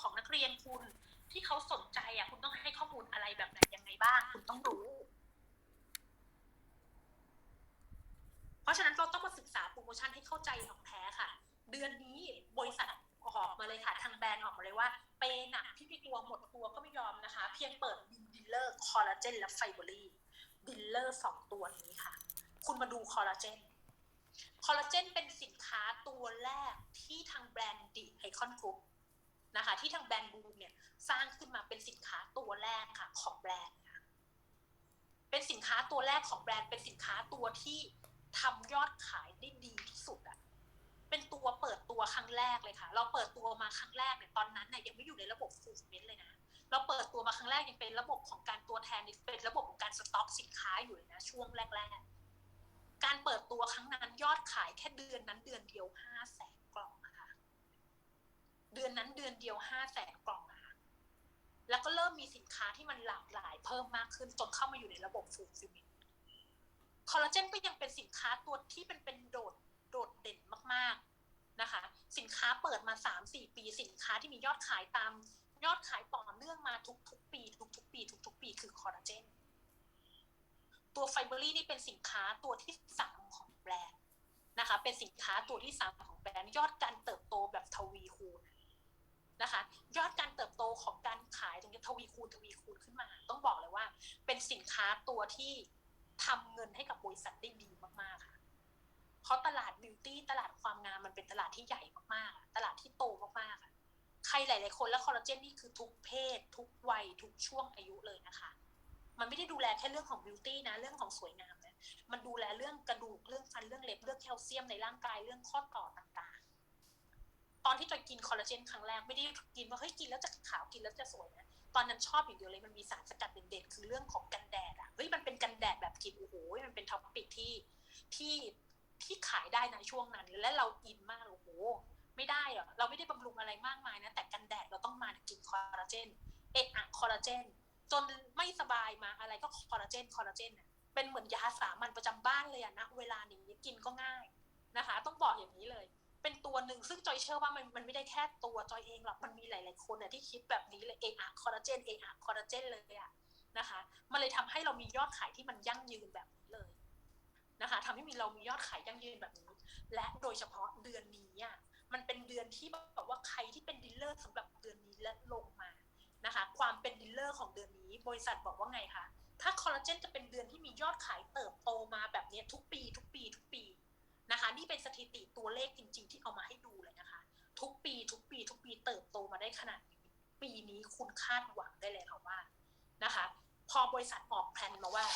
ของนักเรียนคุณที่เขาสนใจอะคุณต้องให้ข้อมูลอะไรแบบไหนยังไงบ้าง คุณต้องรู้ เพราะฉะนั้นเราต้องมาศึกษาโปรโมชั่นให้เข้าใจของแท้ค่ะ เดือนนี้บริษัทออกมาเลยค่ะ ทางแบรนด์ออกมาเลยว่าเปย์หนักพี่พี่ตัวหมดตัวก็ไม่ยอมนะคะ เพียงเปิดบินดิลเลอร์คอลลาเจนและไฟเบอรี่ดิลเลอร์สองตัวนี้ค่ะ คุณมาดูคอลลาเจนคอลลาเจนเป็นสินค้าตัวแรกที่ทางแบรนด์ดิไอคอนกรุ๊ป นะคะที่ทางแบรนด์บูมเนี่ยสร้างขึ้นมาเป็นสินค้าตัวแรกค่ะของแบรนด์เป็นสินค้าตัวแรกของแบรนด์เป็นสินค้าตัวที่ทำยอดขายได้ดีที่สุดอะเป็นตัวเปิดตัวครั้งแรกเลยค่ะ เราเปิดตัวมาครั้งแรกเนี่ยตอนนั้นเนี่ยยังไม่อยู่ในระบบฟูลเมนเลยนะเราเปิดตัวมาครั้งแรกยังเป็นระบบของการตัวแทนเป็นระบบของการสต็อกสินค้าอยู่เลยนะช่วงแรก ๆ การเปิดตัวครั้งนั้นยอดขายแค่เดือนนั้นเดือนเดียวห้าแสน เดือนนั้นเดือนเดียวห้าแสนกล่องนะคะแล้วก็เริ่มมีสินค้าที่มันหลากหลายเพิ่มมากขึ้นจนเข้ามาอยู่ในระบบฟูลฟิลเมนคอลลาเจนก็ยังเป็นสินค้าตัวที่เป็นเป็นโดดโดดเด่นมากๆนะคะ สินค้าเปิดมาสามสี่ปี สินค้าที่มียอดขายตาม ยอดขายต่อเนื่องมาทุกๆ ปี ทุกๆ ปี ทุกๆ ปี คือคอลลาเจนตัวไฟเบอรี่นี่เป็นสินค้าตัวที่สามของแบรนด์นะคะ เป็นสินค้าตัวที่สามของแบรนด์ยอดการเติบโตแบบทวีคูณ นะคะ ยอดการเติบโตของการขายตรงนี้ทวีคูณทวีคูณขึ้นมา ต้องบอกเลยว่า เป็นสินค้าตัวที่ทำเงินให้กับบริษัทได้ดีมากๆค่ะ เพราะตลาดบิวตี้ตลาดความงามมันเป็นตลาดที่ใหญ่มากๆ ตลาดที่โตมากๆ ใครหลาย ๆ คนและคอลลาเจนนี่คือทุกเพศ ทุกวัย ทุกช่วงอายุเลยนะคะ มันไม่ได้ดูแลแค่เรื่องของบิวตี้นะ เรื่องของสวยงามนะ มันดูแลเรื่องกระดูก เรื่องฟัน เรื่องเล็บ เรื่องแคลเซียมในร่างกาย เรื่องข้อต่อต่าง อนที่จอยกินคอลลาเจนครั้งแรกไม่ได้กินว่าเฮ้ยกินแล้วจะขาวกินแล้วจะสวยนะตอนนั้นชอบอย่างเดียวเลยมันมีสารสกัดเด่นๆคือเรื่องของกันแดดอะเฮ้ยมันเป็นกันแดดแบบกินโอ้โหมันเป็นท็อปปิกที่ที่ที่ขายได้ในช่วงนั้น และเราอินมากโอ้โหไม่ได้หรอกเราไม่ได้บำรุงอะไรมากมายนะแต่กันแดดเราต้องมากินคอลลาเจนเอะอะคอลลาเจนจนไม่สบายมาอะไรก็คอลลาเจนคอลลาเจนเป็นเหมือนยาสามัญประจำบ้านเลยอะนะเวลานี้กินก็ง่ายนะคะ ต้องบอกอย่างนี้เลย เป็นตัวหนึ่งซึ่งจอยเชื่อว่ามันมันไม่ได้แค่ตัวจอยเองหรอกมันมีหลาย ๆ คนอะที่คิดแบบนี้เลยเอะอะคอลลาเจนเอะอะคอลลาเจนเลยอะนะคะ มันเลยทำให้เรามียอดขายที่มันยั่งยืนแบบนี้เลยนะคะทำให้มีเรามียอดขายยั่งยืนแบบนี้ และโดยเฉพาะเดือนนี้อะมันเป็นเดือนที่แบบว่าใครที่เป็นดีลเลอร์สำหรับเดือนนี้และลงมานะคะ ความเป็นดีลเลอร์ของเดือนนี้ บริษัทบอกว่าไงคะถ้าคอลลาเจนจะเป็นเดือนที่มียอดขายเติบโตมาแบบนี้ทุกปี ทุกปี ทุกปีนะคะ นี่เป็นสถิ ตัวเลขจริง ๆ ที่เอามาให้ดูเลยนะคะ ทุกปีทุกปี ทุกปีเติบโตมาได้ขนาดนี้ปีนี้คุณคาดหวังได้เลยค่ะว่านะคะ พอบริษัทออกแผนมาว่า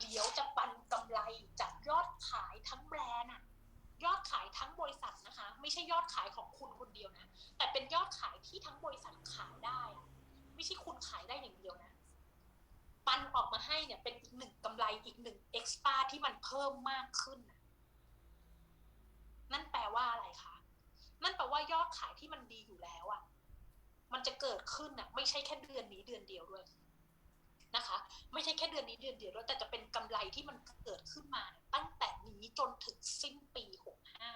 เดี๋ยวจะปันกำไรจากยอดขายทั้งแบรนด์อะยอดขายทั้งบริษัทนะคะ ไม่ใช่ยอดขายของคุณคนเดียวนะ แต่เป็นยอดขายที่ทั้งบริษัทขายได้ไม่ใช่คุณขายได้อย่างเดียวนะปันออกมาให้เนี่ยเป็นอีกหนึ่งกำไรอีกหนึ่งเอ็กซ์ตร้าที่มันเพิ่มมากขึ้นนะ นั่นแปลว่าอะไรคะ นั่นแปลว่ายอดขายที่มันดีอยู่แล้วอะมันจะเกิดขึ้นอะไม่ใช่แค่เดือนนี้เดือนเดียวด้วยนะคะ ไม่ใช่แค่เดือนนี้เดือนเดียวด้วยแต่จะเป็นกำไรที่มันเกิดขึ้นมา ตั้งแต่นี้จนถึงสิ้นปี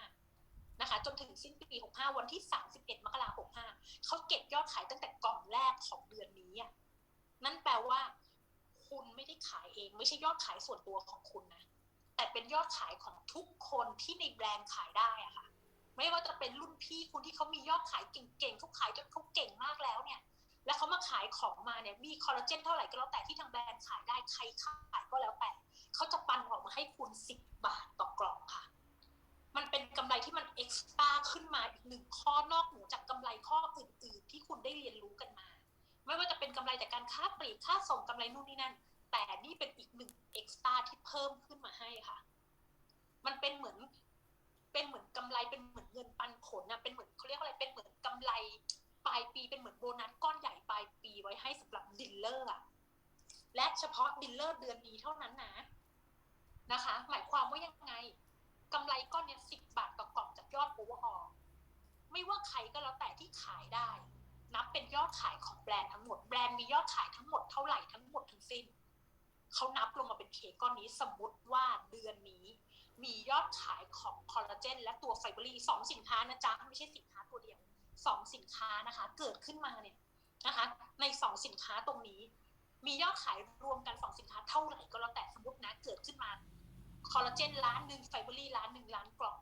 65นะคะ จนถึงสิ้นปี65วันที่31มสิบเอ็ดมกราคม65เขาเก็บยอดขายตั้งแต่กล่องแรกของเดือนนี้อะนั่นแปลว่า คุณไม่ได้ขายเอง ไม่ใช่ยอดขายส่วนตัวของคุณนะ แต่เป็นยอดขายของทุกคนที่ในแบรนด์ขายได้อะค่ะ ไม่ว่าจะเป็นรุ่นพี่คุณที่เขามียอดขายเก่งๆเขาขายจนเขาเก่งมากแล้วเนี่ย แล้วเขามาขายของมาเนี่ยมีคอลลาเจนเท่าไหร่ก็แล้วแต่ที่ทางแบรนด์ขายได้ใครขายก็แล้วแต่เขาจะปันออกมาให้คุณสิบบาทต่อกล่องค่ะ มันเป็นกำไรที่มันเอ็กซ์ตร้าขึ้นมาอีกหนึ่งข้อนอกเหนือจากกำไรข้ออื่น ๆ ที่คุณได้เรียนรู้กันมา ไม่ว่าจะเป็นกำไรจากการค้าปลีกค่าส่งกำไรนู่นนี่นั่น แต่นี่เป็นอีกหนึ่งเอ็กซ์ตร้าที่เพิ่มขึ้นมาให้ค่ะ มันเป็นเหมือน เป็นเหมือนกำไรเป็นเหมือนเงินปันผลนะเป็นเหมือนเขาเรียกอะไรเป็นเหมือนกำไรปลายปีเป็นเหมือนโบนัสก้อนใหญ่ปลายปีไว้ให้สำหรับดิลเลอร์อะและเฉพาะดิลเลอร์เดือนนี้เท่านั้นนะนะคะ หมายความว่ายังไงกำไรก้อนเนี้ยสิบบาทต่อกล่องจากยอดโอเวอร์ออไม่ว่าใครก็แล้วแต่ที่ขายได้ นับเป็นยอดขายของแบรนด์ทั้งหมด แบรนด์มียอดขายทั้งหมดเท่าไหร่ทั้งหมดทั้งสิ้น เขานับลงมาเป็นเคก้อนนี้สมมติว่าเดือนนี้ มียอดขายของคอลลาเจนและตัวไฟเบอรี่สองสินค้านะจ๊ะไม่ใช่สินค้าตัวเดียวสองสินค้านะคะ เกิดขึ้นมาเนี่ยนะคะ ในสองสินค้าตรงนี้ มียอดขายรวมกันสองสินค้าเท่าไหร่ก็แล้วแต่สมมตินะเกิดขึ้นมาคอลลาเจนล้านหนึ่งไฟเบอรี่ล้านหนึ่งล้านกล่อง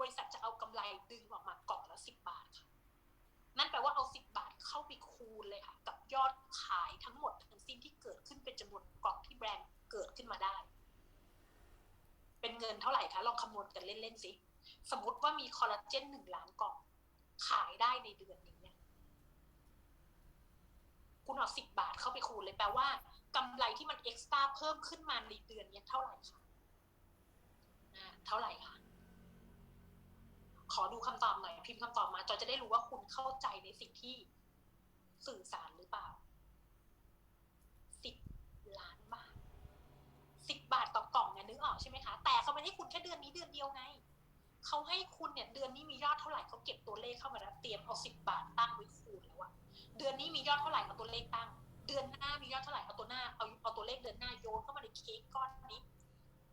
บริษัทจะเอากำไรดึงออกมากล่องละสิบบาทค่ะนั่นแปลว่าเอาสิบบาทเข้าไปคูณเลยค่ะ กับยอดขายทั้งหมด ซินที่เกิดขึ้นเป็นจำนวนกล่องที่แบรนด์เกิดขึ้นมาได้ เป็นเงินเท่าไหร่คะลองคำนวณกันเล่นๆสิสมมติว่ามีคอลลาเจนหนึ่งล้านกล่อง ขายได้ในเดือนนี้เนี่ยคุณเอาสิบบาทเข้าไปคูณเลยแปลว่ากำไรที่มันเอ็กซ์ตร้าเพิ่มขึ้นมาในเดือนนี้เท่าไหร่คะเท่าไหร่คะขอดูคำตอบหน่อยพิมพ์คำตอบมาจอจะได้รู้ว่าคุณเข้าใจในสิ่งที่สื่อสารหรือเปล่าสิบล้านบาทสิบบาทต่อกล่ อออกใช่ไหมคะ แต่เขาไม่ให้คุณแค่เดือนนี้เดือนเดียวไงเขาให้คุณเนี่ยเดือนนี้มียอดเท่าไหร่เขาเก็บตัวเลขเข้ามาแล้วเตรียมเอาสิบบาทตั้งไว้คูณแล้วอะเดือนนี้มียอดเท่าไหร่เอาตัวเลขตั้ง เดือนหน้ามียอดเท่าไหร่เอาตัวหน้าเอาเอาตัวเลขเดือนหน้าโยนเข้ามาในเค้กก้อนนี้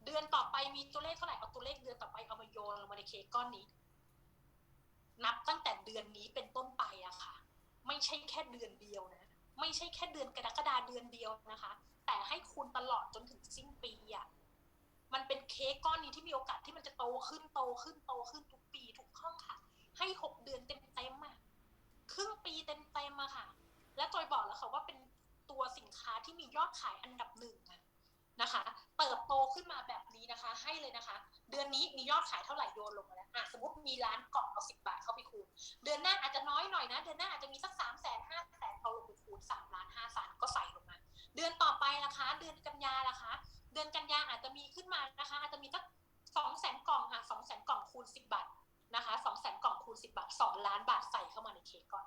เดือนต่อไปมีตัวเลขเท่าไหร่เอาตัวเลขเดือนต่อไปเอามาโยนลงมาในเค้กก้อนนี้ นับตั้งแต่เดือนนี้เป็นต้นไปอะค่ะ ไม่ใช่แค่เดือนเดียวนะ ไม่ใช่แค่เดือนกรกฎาเดือนเดียวนะคะ แต่ให้คุณตลอดจนถึงสิ้นปีอะ มันเป็นเค้กก้อนนี้ที่มีโอกาสที่มันจะโตขึ้นโตขึ้นโตขึ้นทุกปีทุกข้องค่ะ ให้หกเดือนเต็มเต็มอะครึ่งปีเต็มเต็มอะค่ะ และจอยบอกแล้วค่ะว่าเป็นตัวสินค้าที่มียอดขายอันดับหนึ่งอะนะคะ เติบโตขึ้นมาแบบนี้นะคะ ให้เลยนะคะ เดือนนี้มียอดขายเท่าไหร่โยนลงมาแล้วอะสมมติมีร้านกล่องเอาสิบบาทเข้าไปคูณ เดือนหน้าอาจจะน้อยหน่อยนะ เดือนหน้าอาจจะมีสักสามแสนห้าแสนเอาลงไปคูณสามล้านห้าแสนก็ใส่ลงมา เดือนต่อไปละคะ เดือนกันยาละคะ ดือนกันยาอาจจะมีขึ้นมานะคะ อาจจะมีสักสองแสนกล่องค่ะสองแสนกล่องคูณสิบบาทนะคะสองแสนกล่องคูณสิบบาทสองล้านบาทใส่เข้ามาในเค้กก่อน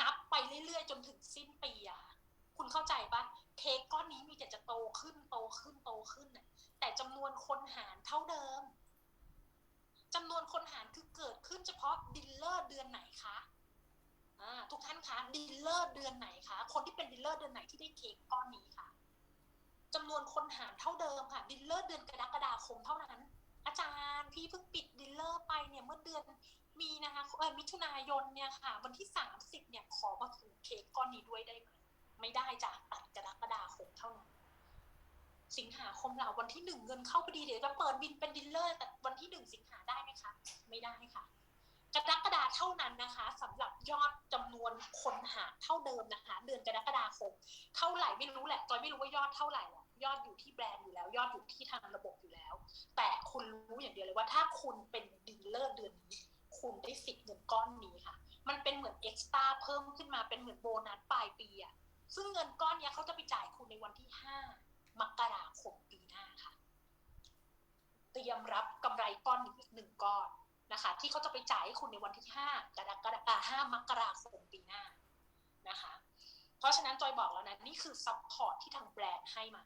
นับไปเรื่อยๆ จนถึงสิ้นปีอะคุณเข้าใจปะเค้กก้อนนี้มีแต่จะโตขึ้นโตขึ้นโตขึ้นน่ะแต่จำนวนคนหารเท่าเดิมจำนวนคนหารคือเกิดขึ้นเฉพาะดิลเลอร์เดือนไหนคะทุกท่านคะดีลเลอร์เดือนไหนคะ คนที่เป็นดีลเลอร์เดือนไหนที่ได้เค้กก้อนนี้ค่ะ จำนวนคนหารเท่าเดิมค่ะดีลเลอร์เดือนกรกฎาคมเท่านั้น อาจารย์พี่เพิ่งปิดดีลเลอร์ไปเนี่ยเมื่อเดือนมีนะคะเออมิถุนายนเนี่ยค่ะ วันที่สามสิบเนี่ยขอมาถือเค้กก้อนนี้ด้วยได้ไหมไม่ได้จ้ะตัดกรกฎาคมเท่านั้น สิงหาคมเราวันที่หนึ่งเงินเข้าพอดีเดี๋ยวจะเปิดบินเป็นดีลเลอร์แต่วันที่หนึ่งสิงหาได้ไหมคะไม่ได้ค่ะกรกฎาเท่านั้นนะคะสำหรับยอดจำนวนคนหาเท่าเดิมนะคะ เดือนกรกฎาคมเท่าไหร่ไม่รู้แหละจอยไม่รู้ว่ายอดเท่าไหร่หรอก ยอดอยู่ที่แบรนด์อยู่แล้ว ยอดอยู่ที่ทางระบบอยู่แล้ว แต่คุณรู้อย่างเดียวเลยว่าถ้าคุณเป็นดีลเลอร์เดือนนี้ คุณได้สิทธิ์เงินก้อนนี้ค่ะ มันเป็นเหมือนเอ็กซ์ตร้าเพิ่มขึ้นมาเป็นเหมือนโบนัสปลายปีอะซึ่งเงินก้อนเนี้ยเขาจะไปจ่ายคุณในวันที่ห้ามกราคมปีหน้าค่ะเตรียมรับกำไรก้อนนี้อีกหนึ่งก้อนนะคะ ที่เขาจะไปจ่ายให้คุณในวันที่ห้ากรกฎาห้ามกราคมปีหน้านะคะ เพราะฉะนั้นจอยบอกแล้วนะ นี่คือซัพพอร์ตที่ทางแบรนด์ให้มา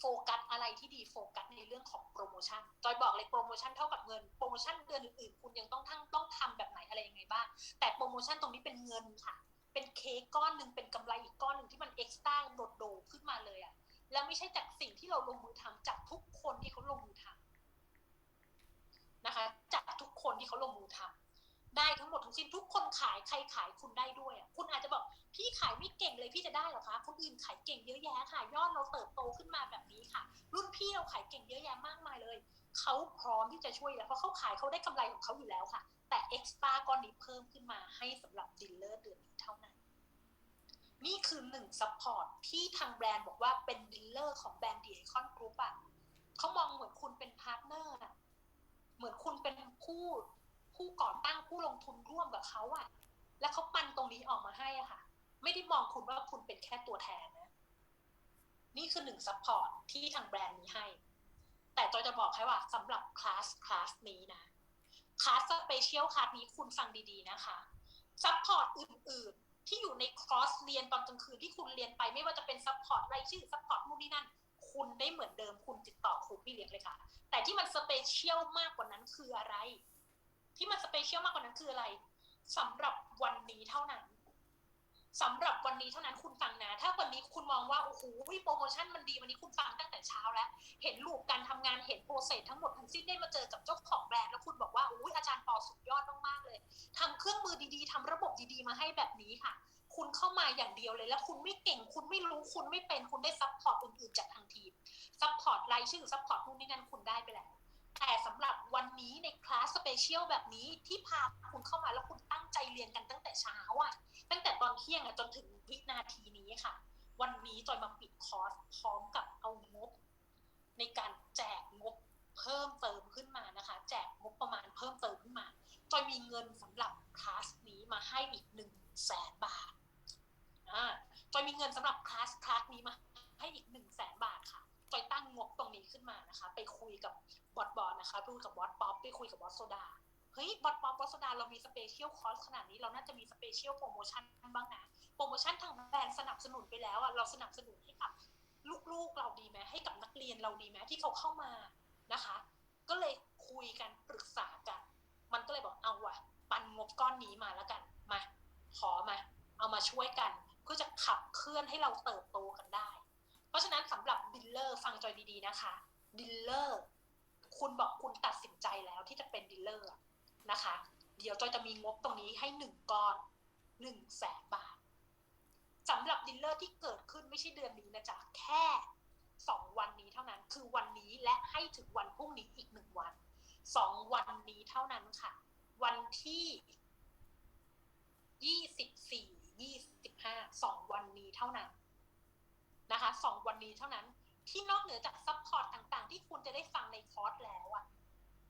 โฟกัสอะไรที่ดีโฟกัสในเรื่องของโปรโมชั่นจอยบอกเลยโปรโมชั่นเท่ากับเงินโปรโมชั่นเดือนอื่นๆคุณยังต้องทั้งต้องทำแบบไหนอะไรยังไงบ้างแต่โปรโมชั่นตรงนี้เป็นเงินค่ะ เป็นเค้กก้อนหนึ่งเป็นกำไรอีกก้อนหนึ่งที่มันเอ็กซ์ต้าโดดโดขึ้นมาเลยอะแล้วไม่ใช่จากสิ่งที่เราลงมือทำจากทุกคนที่เขาลงมือทำนะคะ จากทุกคนที่เขาลงมือทำ ได้ทั้งหมดทั้งสิ้นทุกคนขายใครขายคุณได้ด้วยอะคุณอาจจะบอกพี่ขายไม่เก่งเลยพี่จะได้หรอคะคนอื่นขายเก่งเยอะแยะค่ะยอดเราเติบโตขึ้นมาแบบนี้ค่ะ รุ่นพี่เราขายเก่งเยอะแยะมากมายเลยเขาพร้อมที่จะช่วยแล้วเพราะเขาขายเขาได้กำไรของเขาอยู่แล้วค่ะ แต่เอ็กซ์ตร้าก้อนนี้เพิ่มขึ้นมาให้สำหรับดีลเลอร์เดือนนี้เท่านั้น นี่คือหนึ่งซัพพอร์ตที่ทางแบรนด์บอกว่าเป็นดีลเลอร์ของแบรนด์ดีไอคอนกรุ๊ปอะเขามองเหมือนคุณเป็นพาร์ทเนอร์อะเหมือนคุณเป็นผู้ ผู้ก่อตั้งผู้ลงทุนร่วมกับเขาอะแล้วเขาปันตรงนี้ออกมาให้อะค่ะ ไม่ได้มองคุณว่าคุณเป็นแค่ตัวแทนนะ นี่คือหนึ่งซัพพอร์ตที่ทางแบรนด์นี้ให้ แต่จอยจะบอกให้ว่าสำหรับคลาสคลาสนี้นะคลาสสเปเชียลคลาสนี้คุณฟังดีๆนะคะซัพพอร์ตอื่นๆ ที่อยู่ในคอร์สเรียนตอนกลางคืนที่คุณเรียนไปไม่ว่าจะเป็นซัพพอร์ตรายชื่อซัพพอร์ตนู่นนี่นั่นคุณได้เหมือนเดิมคุณติดต่อครูพี่เลี้ยงเลยค่ะ แต่ที่มันสเปเชียลมากกว่านั้นคืออะไร ที่มันสเปเชียลมากกว่านั้นคืออะไรสำหรับวันนี้เท่านั้นสำหรับวันนี้เท่านั้นคุณฟังนะ ถ้าวันนี้คุณมองว่าโอ้โหโปรโมชั่นมันดีวันนี้คุณฟังตั้งแต่เช้าแล้ว เห็นลูกการทำงานเห็นโปรเซสทั้งหมดทั้งสิ้นได้มาเจอกับเจ้าของแบรนด์แล้วคุณบอกว่าอุ้ยอาจารย์ปอสุดยอดมากๆเลยทำเครื่องมือดีๆทำระบบดีๆ มาให้แบบนี้ค่ะ คุณเข้ามาอย่างเดียวเลย แล้วคุณไม่เก่ง คุณไม่รู้คุณไม่เป็นคุณได้ซัพพอร์ตอื่นๆจากทางทีมซัพพอร์ตรายชื่อซัพพอร์ตนู่นนี่นั่นคุณได้ไปแล้ว แต่สำหรับวันนี้ในคลาสสเปเชียลแบบนี้ที่พาคุณเข้ามาแล้วคุณตั้งใจเรียนกันตั้งแต่เช้าอะตั้งแต่ตอนเที่ยงอะจนถึงวินาทีนี้ค่ะ วันนี้จอยมาปิดคอร์สพร้อมกับเอางบ ในการแจกงบเพิ่มเติมขึ้นมานะคะ แจกงบประมาณเพิ่มเติมขึ้นมาจอยมีเงินสำหรับคลาสนี้มาให้อีกหนึ่งแสนบาทอ่าจอยมีเงินสำหรับคลาสคลาสนี้มาให้อีกหนึ่งแสนบาทค่ะจอยตั้งงบตรงนี้ขึ้นมานะคะ ไปคุยกับ อสบอสนะคะไปคุยกับบอสป๊อปไปคุยกับบอสโซดาเฮ้ยบอสป๊อปบอสโซดาเรามีสเปเชียลคอร์สขนาดนี้เราน่าจะมีสเปเชียลโปรโมชั่นบ้างนะโปรโมชั่นทางแบรนด์สนับสนุนไปแล้วอะเราสนับสนุนให้กับลูกๆเราดีไหมให้กับนักเรียนเราดีไหมที่เขาเข้ามานะคะ ก็เลยคุยกันปรึกษากัน มันก็เลยบอกเอาว่ะ ปันงบก้อนนี้มาแล้วกันมาขอมา เอามาช่วยกันเพื่อจะขับเคลื่อนให้เราเติบโตกันได้ เพราะฉะนั้นสำหรับดิลเลอร์ฟังจอยดีๆนะคะดิลเลอร์ คุณบอกคุณตัดสินใจแล้วที่จะเป็นดิลเลอร์นะคะ เดี๋ยวจอยจะมีงบตรงนี้ให้หนึ่งก้อนหนึ่งแสนบาทสำหรับดิลเลอร์ที่เกิดขึ้นไม่ใช่เดือนนี้นะจ๊ะแค่สองวันนี้เท่านั้น คือวันนี้และให้ถึงวันพรุ่งนี้อีกหนึ่งวันสองวันนี้เท่านั้นค่ะ วันที่ยี่สิบสี่ยี่สิบห้าสองวันนี้เท่านั้นนะคะสองวันนี้เท่านั้น ที่นอกเหนือจากซัพพอร์ตต่างๆ ที่คุณจะได้ฟังในคอร์สแล้วอะ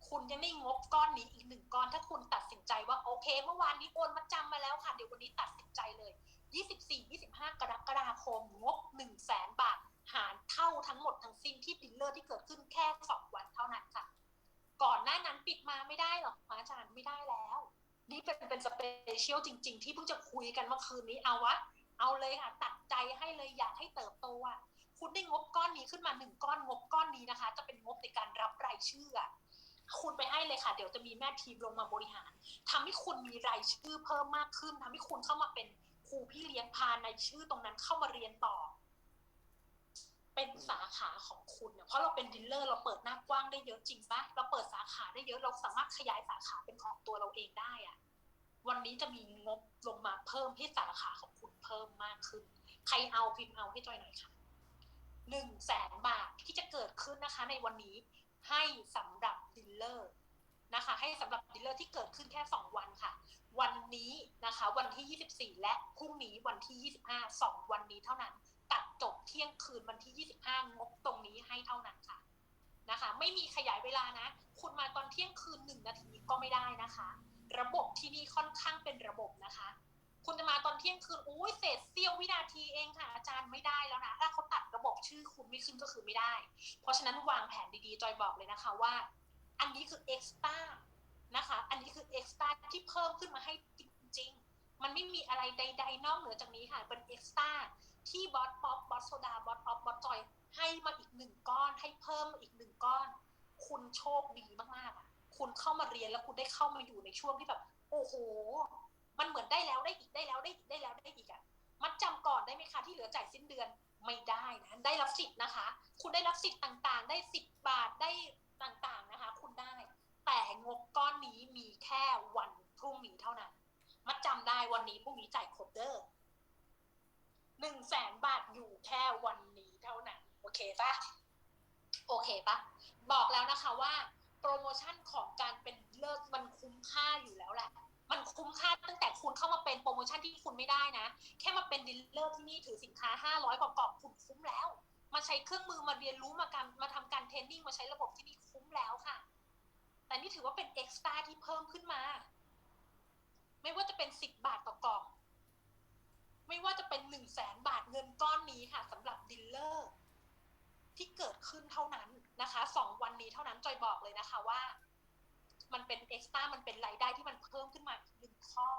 คุณยังได้งบก้อนนี้อีกหนึ่งก้อน ถ้าคุณตัดสินใจว่าโอเค เมื่อวานนี้โอนมาจำมาแล้วค่ะเดี๋ยววันนี้ตัดสินใจเลย 24 25 กรกฎาคมงบ1 0 0 0 0แสนบาท หารเท่าทั้งหมดทั้งสิ้นที่ดิลเลอร์ที่เกิดขึ้นแค่ 2 วันเท่านั้นค่ะ ก่อนหน้านั้นปิดมาไม่ได้หรอกอาจารย์ไม่ได้แล้ว นี่เป็นเป็นสเปเชียลจริง ๆ ที่เพิ่งจะคุยกันเมื่อคืนนี้เอาวะเอาเลยค่ะตัดใจให้เลยอยากให้เติบโตอะ คุณได้งบก้อนนี้ขึ้นมาหนึ่งก้อนงบก้อนนี้นะคะ จะเป็นงบในการรับรายชื่อคุณไปให้เลยค่ะ เดี๋ยวจะมีแม่ทีมลงมาบริหารทำให้คุณมีรายชื่อเพิ่มมากขึ้นทำให้คุณเข้ามาเป็นครูพี่เลี้ยงพาในชื่อตรงนั้นเข้ามาเรียนต่อ เป็นสาขาของคุณเนี่ยเพราะเราเป็นดีลเลอร์เราเปิดหน้ากว้างได้เยอะจริงปะเราเปิดสาขาได้เยอะเราสามารถขยายสาขาเป็นของตัวเราเองได้อะวันนี้จะมีงบลงมาเพิ่มให้สาขาของคุณเพิ่มมากขึ้น ใครเอาพิมพ์เอาให้จอยหน่อยค่ะ หนึ่งแสนบาทที่จะเกิดขึ้นนะคะในวันนี้ให้สำหรับดีลเลอร์นะคะให้สำหรับดีลเลอร์ที่เกิดขึ้นแค่ 2 วันค่ะ วันนี้นะคะวันที่ 24 และพรุ่งนี้วันที่ 25 2 วันนี้เท่านั้น ตัดจบเที่ยงคืนวันที่ 25 งบตรงนี้ให้เท่านั้นค่ะนะคะ ไม่มีขยายเวลานะ คุณมาตอนเที่ยงคืนหนึ่งนาทีก็ไม่ได้นะคะ ระบบที่นี่ค่อนข้างเป็นระบบนะคะ คุณจะมาตอนเที่ยงคืนอุ้ยเศษ ราะฉะนั้นวางแผนดีๆ จอยบอกเลยนะคะว่า อันนี้คือเอ็กซ์ต้านะคะ อันนี้คือเอ็กซ์ต้าที่เพิ่มขึ้นมาให้จริง ๆ มันไม่มีอะไรใด ๆ นอกเหนือจากนี้ค่ะ เป็นเอ็กซ์ต้าที่บอสป๊อปบอสโซดาบอสออฟบอสจอยให้มาอีกหนึ่งก้อน ให้เพิ่มมาอีกหนึ่งก้อน คุณโชคดีมากๆอะคุณเข้ามาเรียนแล้วคุณได้เข้ามาอยู่ในช่วงที่แบบ โอ้โห มันเหมือนได้แล้วได้อีกได้แล้วได้อีกได้แล้วได้อีกอะมัดจำก่อนได้ไหมคะที่เหลือจ่ายสิ้นเดือน ไม่ได้นะได้รับสิทธิ์นะคะ คุณได้รับสิทธิ์ต่างๆ ได้สิบบาทได้ต่างๆนะคะ คุณได้ แต่งบก้อนนี้มีแค่วันพรุ่งนี้เท่านั้นมัดจำได้วันนี้พรุ่งนี้จ่ายครบเด้อหนึ่งแสนบาทอยู่แค่วันนี้เท่านั้น โอเคปะโอเคปะบอกแล้วนะคะว่า โปรโมชั่นของการเป็นเลิศมันคุ้มค่าอยู่แล้วแหละ มันคุ้มค่าตั้งแต่คุณเข้ามาเป็นโปรโมชั่นที่คุณไม่ได้นะ แค่มาเป็นดีลเลอร์ที่นี่ถือสินค้า 500กว่ากล่องคุณคุ้มแล้ว มาใช้เครื่องมือมาเรียนรู้มาการมาทำการเทรนนิ่งมาใช้ระบบที่นี่คุ้มแล้วค่ะ แต่นี่ถือว่าเป็นเอ็กซ์ตร้าที่เพิ่มขึ้นมา ไม่ว่าจะเป็น 10 บาทต่อกล่อง ไม่ว่าจะเป็น1 0 0 0 0แสนบาทเงินก้อนนี้ค่ะสำหรับดีลเลอร์ที่เกิดขึ้นเท่านั้นนะคะสองวันนี้เท่านั้นจอยบอกเลยนะคะว่า มันเป็นเอ็กซ์ต้ามันเป็นรายได้ที่มันเพิ่มขึ้นมาอีกหนึ่งข้อ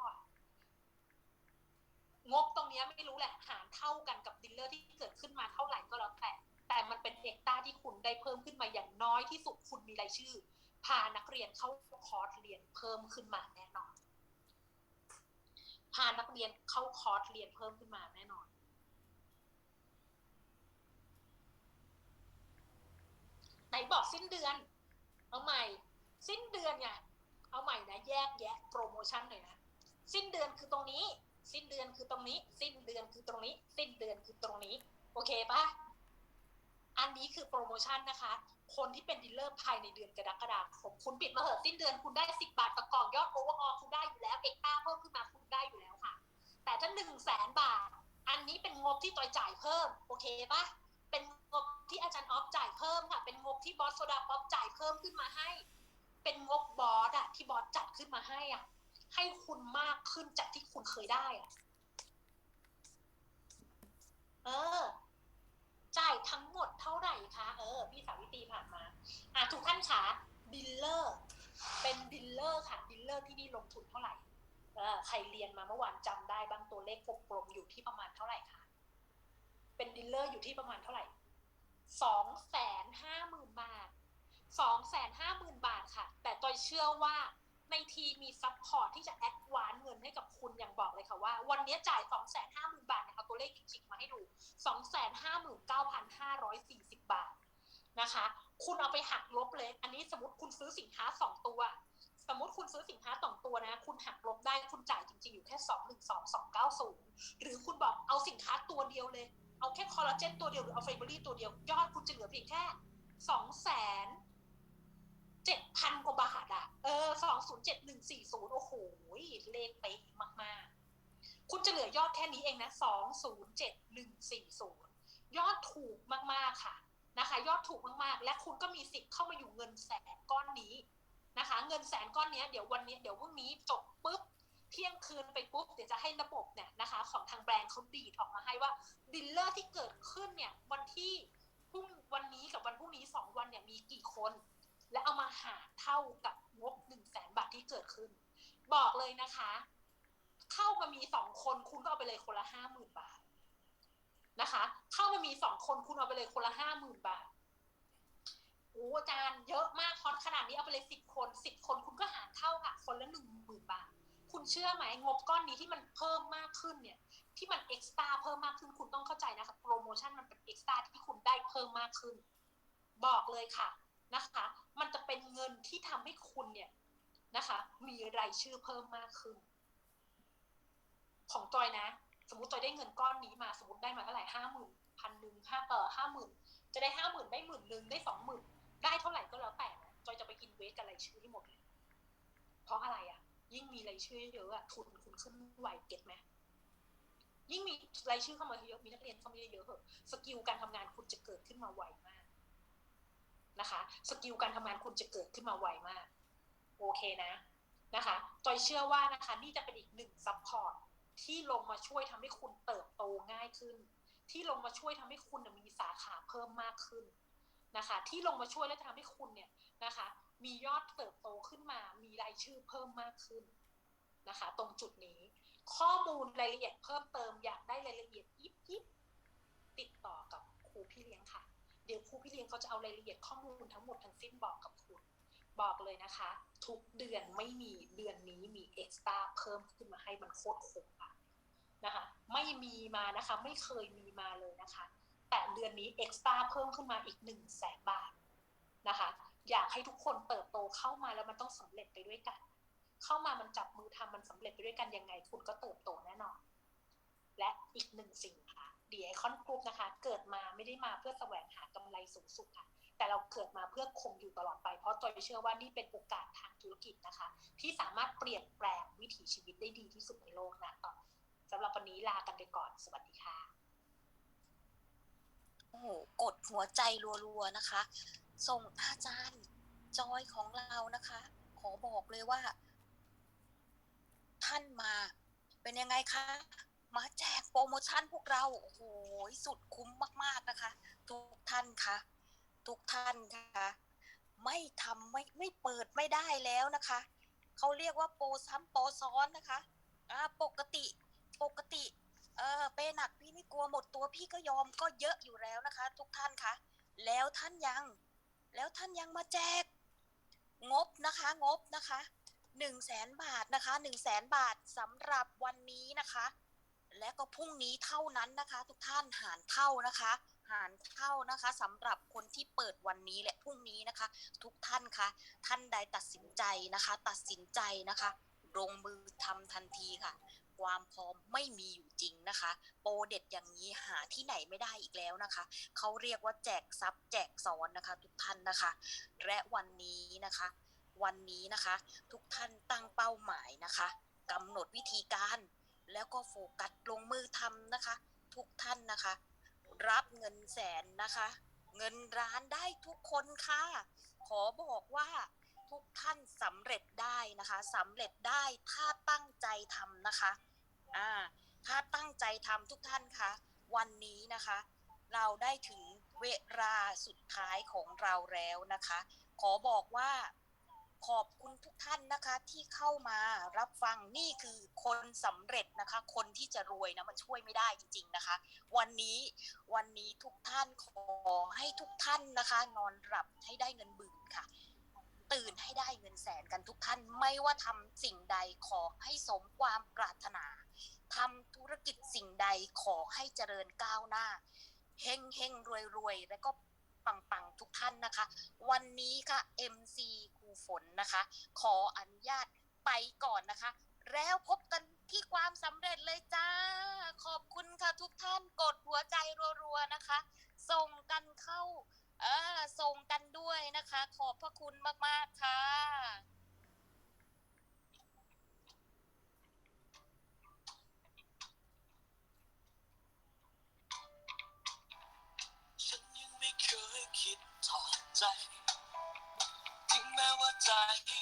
งบตรงนี้ไม่รู้แหละหารเท่ากันกับดีลเลอร์ที่เกิดขึ้นมาเท่าไหร่ก็แล้วแต่ แต่มันเป็นเอ็กซ์ต้าที่คุณได้เพิ่มขึ้นมาอย่างน้อยที่สุดคุณมีรายชื่อ พานักเรียนเข้าคอร์สเรียนเพิ่มขึ้นมาแน่นอน พานักเรียนเข้าคอร์สเรียนเพิ่มขึ้นมาแน่นอน ไหนบอกสิ้นเดือนเอาใหม่ สิ้นเดือนไงเอาใหม่นะแยกแยะโปรโมชั่นหน่อยนะสิ้นเดือนคือตรงนี้ สิ้นเดือนคือตรงนี้ สิ้นเดือนคือตรงนี้ สิ้นเดือนคือตรงนี้ โอเคปะอันนี้คือโปรโมชั่นนะคะ คนที่เป็นดีลเลอร์ภายในเดือนกรกฎาคมคุณปิดมาเหอะสิ้นเดือนคุณได้สิบบาทต่อกล่องยอดโอเวอร์ออคุณได้อยู่แล้วเอ็กซ์ต้าเพิ่มขึ้นมาคุณได้อยู่แล้วค่ะ แต่ถ้าหนึ่งแสนบาท อันนี้เป็นงบที่ตอยจ่ายเพิ่ม โอเคปะเป็นงบที่อาจารย์ออฟจ่ายเพิ่มค่ะ เป็นงบที่บอสโซดาป๊อปจ่ายเพิ่มขึ้นมาให้ เป็นงบบอสอะที่บอสจัดขึ้นมาให้อะให้คุณมากขึ้นจากที่คุณเคยได้อะเออจ่ายทั้งหมดเท่าไหร่คะ เออ พี่สาวิตีผ่านมา อะทุกท่านคะดิลเลอร์ เป็นดิลเลอร์ค่ะดิลเลอร์ที่นี่ลงทุนเท่าไหร่เออใครเรียนมาเมื่อวานจำได้บางตัวเลขกลมๆอยู่ที่ประมาณเท่าไหร่คะเป็นดิลเลอร์อยู่ที่ประมาณเท่าไหร่สองแสนห้าหมื่นบาท สองแสนห้าหมื่นบาทค่ะ แต่ตอยเชื่อว่าในทีมีซัพพอร์ตที่จะแอดวานเงินให้กับคุณอย่างบอกเลยค่ะว่า วันนี้จ่ายสองแสนห้าหมื่นบาทเนี่ยเอาตัวเลขจริงๆมาให้ดูสองแสนห้าหมื่นเก้าพันห้าร้อยสี่สิบบาทนะคะ คุณเอาไปหักลบเลย อันนี้สมมติคุณซื้อสินค้าสองตัว สมมติคุณซื้อสินค้าสองตัวนะ คุณหักลบได้คุณจ่ายจริงๆอยู่แค่สองหนึ่งสองสองเก้าศูนย์หรือคุณบอกเอาสินค้าตัวเดียวเลย เอาแค่คอลลาเจนตัวเดียวหรือเอาไฟเบอรี่ตัวเดียว ยอดคุณจะเหลือเพียงแค่สองแสน เจ็ดพันกว่าบาทอะเออสองศูนย์เจ็ดหนึ่งสี่ศูนย์โอ้โหเลขเป๊ะมาก ๆ คุณจะเหลือยอดแค่นี้เองนะสองศูนย์เจ็ดหนึ่งสี่ศูนย์ยอดถูกมาก ๆ ค่ะนะคะ ยอดถูกมาก ๆ และคุณก็มีสิทธิ์เข้ามาอยู่เงินแสนก้อนนี้นะคะ เงินแสนก้อนนี้เดี๋ยววันนี้เดี๋ยวพรุ่งนี้จบปุ๊บเที่ยงคืนไปปุ๊บเดี๋ยวจะให้ระบบเนี่ยนะคะ ของทางแบรนด์เขาดีดออกมาให้ว่าดิลเลอร์ที่เกิดขึ้นเนี่ยวันที่พรุ่งวันนี้กับวันพรุ่งนี้สองวันเนี่ยมีกี่คน และเอามาหารเท่ากับงบหนึ่งแสนบาทที่เกิดขึ้น บอกเลยนะคะ เข้ามามีสองคนคุณก็เอาไปเลยคนละห้าหมื่นบาทนะคะ เข้ามามีสองคนคุณเอาไปเลยคนละห้าหมื่นบาทโอ้อาจารย์เยอะมากคอร์สขนาดนี้เอาไปเลยสิบคนสิบคนคุณก็หารเท่าค่ะ คนละหนึ่งหมื่นบาท คุณเชื่อไหมงบก้อนนี้ที่มันเพิ่มมากขึ้นเนี่ย ที่มันเอ็กซ์ตร้าเพิ่มมากขึ้นคุณต้องเข้าใจนะคะโปรโมชั่นมันเป็นเอ็กซ์ตร้าที่คุณได้เพิ่มมากขึ้น บอกเลยค่ะนะคะ ที่ทำให้คุณเนี่ยนะคะ มีรายชื่อเพิ่มมากขึ้น ของจอยนะ สมมติจอยได้เงินก้อนนี้มาสมมติได้มาเท่าไหร่ห้าหมื่นพันหนึ่งห้าเออห้าหมื่นจะได้ห้าหมื่นได้หมื่นหนึ่งได้สองหมื่นได้เท่าไหร่ก็แล้วแต่จอยจะไปกินเวสกับรายชื่อที่หมดเลยเพราะอะไรอะ ยิ่งมีรายชื่อเยอะอะทุนคุณขึ้นไหวเก็ตไหมยิ่งมีรายชื่อเข้ามาเยอะมีนักเรียนเข้ามาเยอะเหอะสกิลการทำงานคุณจะเกิดขึ้นมาไวมาก นะคะสกิลการทำงานคุณจะเกิดขึ้นมาไวมาก โอเคนะนะคะจอยเชื่อว่านะคะนี่จะเป็นอีกหนึ่งซัพพอร์ตที่ลงมาช่วยทำให้คุณเติบโตง่ายขึ้น ที่ลงมาช่วยทำให้คุณมีสาขาเพิ่มมากขึ้นนะคะ ที่ลงมาช่วยและทำให้คุณเนี่ยนะคะ มียอดเติบโตขึ้นมา มีรายชื่อเพิ่มมากขึ้นนะคะ ตรงจุดนี้ ข้อมูลรายละเอียดเพิ่มเติมอยากได้รายละเอียดยิบยิบติดต่อกับครูพี่เลี้ยงค่ะ ดี๋ยวครูพี่เลี้ยงเขาจะเอารายละเอียดข้อมูลทั้งหมดทั้งสิ้นบอกกับคุณ บอกเลยนะคะ ทุกเดือนไม่มีเดือนนี้มีเอ็กซ์ตร้าเพิ่มขึ้นมาให้มันโคตรคุ้มอะนะคะไม่มีมานะคะ ไม่เคยมีมาเลยนะคะ แต่เดือนนี้เอ็กซ์ตร้าเพิ่มขึ้นมาอีกหนึ่งแสนบาทนะคะ อยากให้ทุกคนเติบโตเข้ามาแล้วมันต้องสำเร็จไปด้วยกัน เข้ามามันจับมือทำมันสำเร็จไปด้วยกันยังไง คุณก็เติบโตแน่นอน และอีกหนึ่งสิ่งค่ะ ดีไอคอนกรุ๊ปนะคะ เกิดมาไม่ได้มาเพื่อแสวงหากำไรสูงสุดค่ะ แต่เราเกิดมาเพื่อคงอยู่ตลอดไป เพราะจอยเชื่อว่านี่เป็นโอกาสทางธุรกิจนะคะ ที่สามารถเปลี่ยนแปลงวิถีชีวิตได้ดีที่สุดในโลกนะต่อสำหรับวันนี้ลากันไปก่อน สวัสดีค่ะ โอ้โห กดหัวใจรัวๆนะคะ ส่งอาจารย์จอยของเรานะคะ ขอบอกเลยว่า ท่านมาเป็นยังไงคะ มาแจกโปรโมชั่นพวกเรา โอ้โห สุดคุ้มมาก ๆนะคะ ทุกท่านคะทุกท่านคะไม่ทำไม่ไม่เปิดไม่ได้แล้วนะคะ เขาเรียกว่าโปรซ้ำโปรซ้อนนะคะอ่าปกติปกติเออเปหนักพี่ไม่กลัวหมดตัวพี่ก็ยอมก็เยอะอยู่แล้วนะคะ ทุกท่านคะแล้วท่านยัง แล้วท่านยังมาแจก งบนะคะงบนะคะหนึ่งแสนบาทนะคะหนึ่งแสนบาทสำหรับวันนี้นะคะ และก็พรุ่งนี้เท่านั้นนะคะ ทุกท่านหารเท่านะคะหารเท่านะคะสำหรับคนที่เปิดวันนี้และพรุ่งนี้นะคะ ทุกท่านคะท่านใดตัดสินใจนะคะ ตัดสินใจนะคะลงมือทำทันทีค่ะ ความพร้อมไม่มีอยู่จริงนะคะ โปรเด็ดอย่างนี้หาที่ไหนไม่ได้อีกแล้วนะคะ เขาเรียกว่าแจกทรัพย์แจกซ้อนนะคะ ทุกท่านนะคะ และวันนี้นะคะ วันนี้นะคะ ทุกท่านตั้งเป้าหมายนะคะกำหนดวิธีการ แล้วก็โฟกัสลงมือทำนะคะ ทุกท่านนะคะ รับเงินแสนนะคะ เงินร้านได้ทุกคนค่ะ ขอบอกว่าทุกท่านสำเร็จได้นะคะสำเร็จได้ถ้าตั้งใจทำนะคะอ่าถ้าตั้งใจทำทุกท่านคะวันนี้นะคะ เราได้ถึงเวลาสุดท้ายของเราแล้วนะคะ ขอบอกว่า ขอบคุณทุกท่านนะคะที่เข้ามารับฟังนี่คือคนสำเร็จนะคะ คนที่จะรวยนะมันช่วยไม่ได้จริง ๆนะคะ วันนี้วันนี้ทุกท่านขอให้ทุกท่านนะคะ นอนหลับให้ได้เงินหมื่นค่ะ ตื่นให้ได้เงินแสนกันทุกท่านไม่ว่าทำสิ่งใดขอให้สมความปรารถนาทำธุรกิจสิ่งใดขอให้เจริญก้าวหน้าเฮงเฮงรวยรวยและก็ปังปังทุกท่านนะคะ วันนี้ค่ะ MC ูฝนนะคะ ขออนุญาตไปก่อนนะคะ แล้วพบกันที่ความสำเร็จเลยจ้า ขอบคุณค่ะทุกท่านกดหัวใจรัวๆนะคะ ส่งกันเข้า เออส่งกันด้วยนะคะ ขอบพระคุณมากๆค่ะ งแม้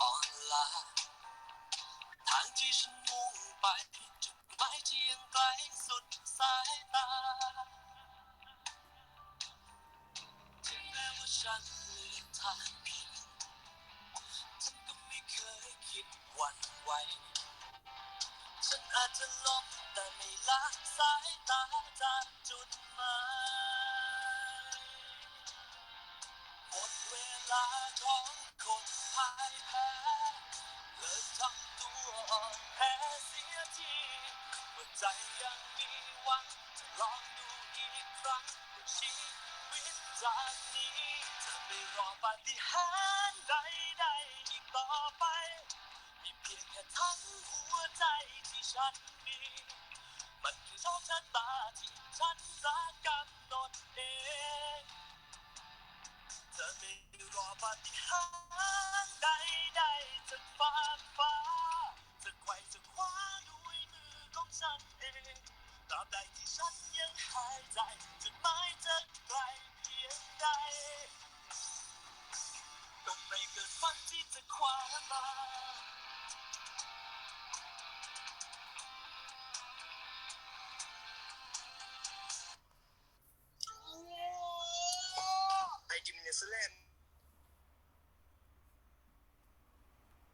ว่าใจจ ฉันมีมันคือโชคชะตาที่ฉันจะกำหนดเองจะไม่รอปาฏิหาริย์ใดๆจากฟ้าฟ้าจะไขว่จะคว้าด้วยมือของฉันเองตราบใดที่ฉันยังหายใจจุดหมายจะไกลเพียงใดก็ไม่เกิดฝันที่จะคว้ามา ไ